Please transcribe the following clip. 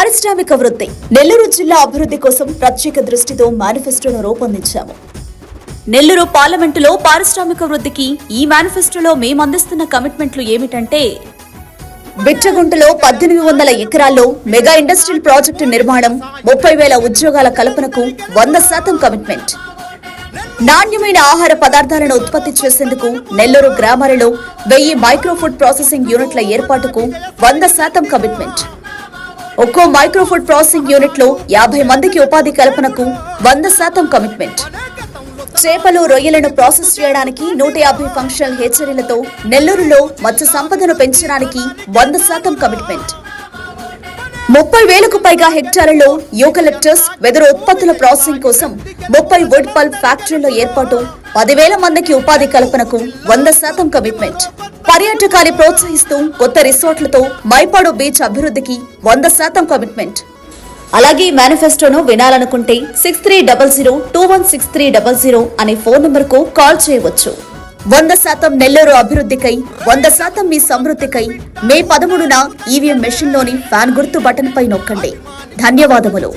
పారిశ్రామిక వృత్తి. నెల్లూరు జిల్లా అభివృద్ధి కోసం ప్రత్యేక దృష్టితో మేనిఫెస్టోను రూపొందించాము. నెల్లూరు పార్లమెంటులో పారిశ్రామిక వృద్ధికి ఈ మేనిఫెస్టోలో మేమందిస్తున్న కమిట్మెంట్లు ఏమిటంటే బిచ్చగుంటలో పద్దెనిమిది వందల ఎకరాల్లో మెగా ఇండస్ట్రియల్ ప్రాజెక్టు నిర్మాణం ముప్పై వేల ఉద్యోగాల కల్పనకు వంద శాతం కమిట్మెంట్. నాణ్యమైన ఆహార పదార్థాలను ఉత్పత్తి చేసేందుకు నెల్లూరు గ్రామాలలో వెయ్యి మైక్రో ఫుడ్ ప్రాసెసింగ్ యూనిట్ల ఏర్పాటుకు వంద శాతం కమిట్మెంట్. ఒక్కో మైక్రో ఫుడ్ ప్రాసెసింగ్ యూనిట్లో యాభై మందికి ఉపాధి కల్పనకు వంద శాతం కమిట్మెంట్. చేపలు రొయ్యలను ప్రాసెస్ చేయడానికి నూట యాభై ఫంక్షనల్ హెచ్చరీలతో నెల్లూరులో మత్స్య సంపదను పెంచడానికి వంద శాతం కమిట్మెంట్. ముప్పై వేలకు పైగా హెక్టార్లలో యూకలిప్టస్ వెదురు ఉత్పత్తుల ప్రాసెసింగ్ కోసం ముప్పై వుడ్ పల్ప్ ఫ్యాక్టరీల ఏర్పాటు పదివేల మందికి ఉపాధి కల్పనకు వంద శాతం కమిట్మెంట్. పర్యాటకాన్ని ప్రోత్సహిస్తూ కొత్త రిసార్ట్లతో మైపాడు బీచ్ అభివృద్ధికి వంద శాతం కమిట్మెంట్. అలాగే మేనిఫెస్టోను వినాలనుకుంటే six three double zero two one six three double zero అనే ఫోన్ నంబర్కు కాల్ చేయవచ్చు. వంద శాతం నెల్లూరు అభివృద్ధికై వంద శాతం మీ సమృద్ధికై మే పదమూడున ఈవీఎం మెషిన్లోని ఫ్యాన్ గుర్తు బటన్ పై నొక్కండి. ధన్యవాదములు.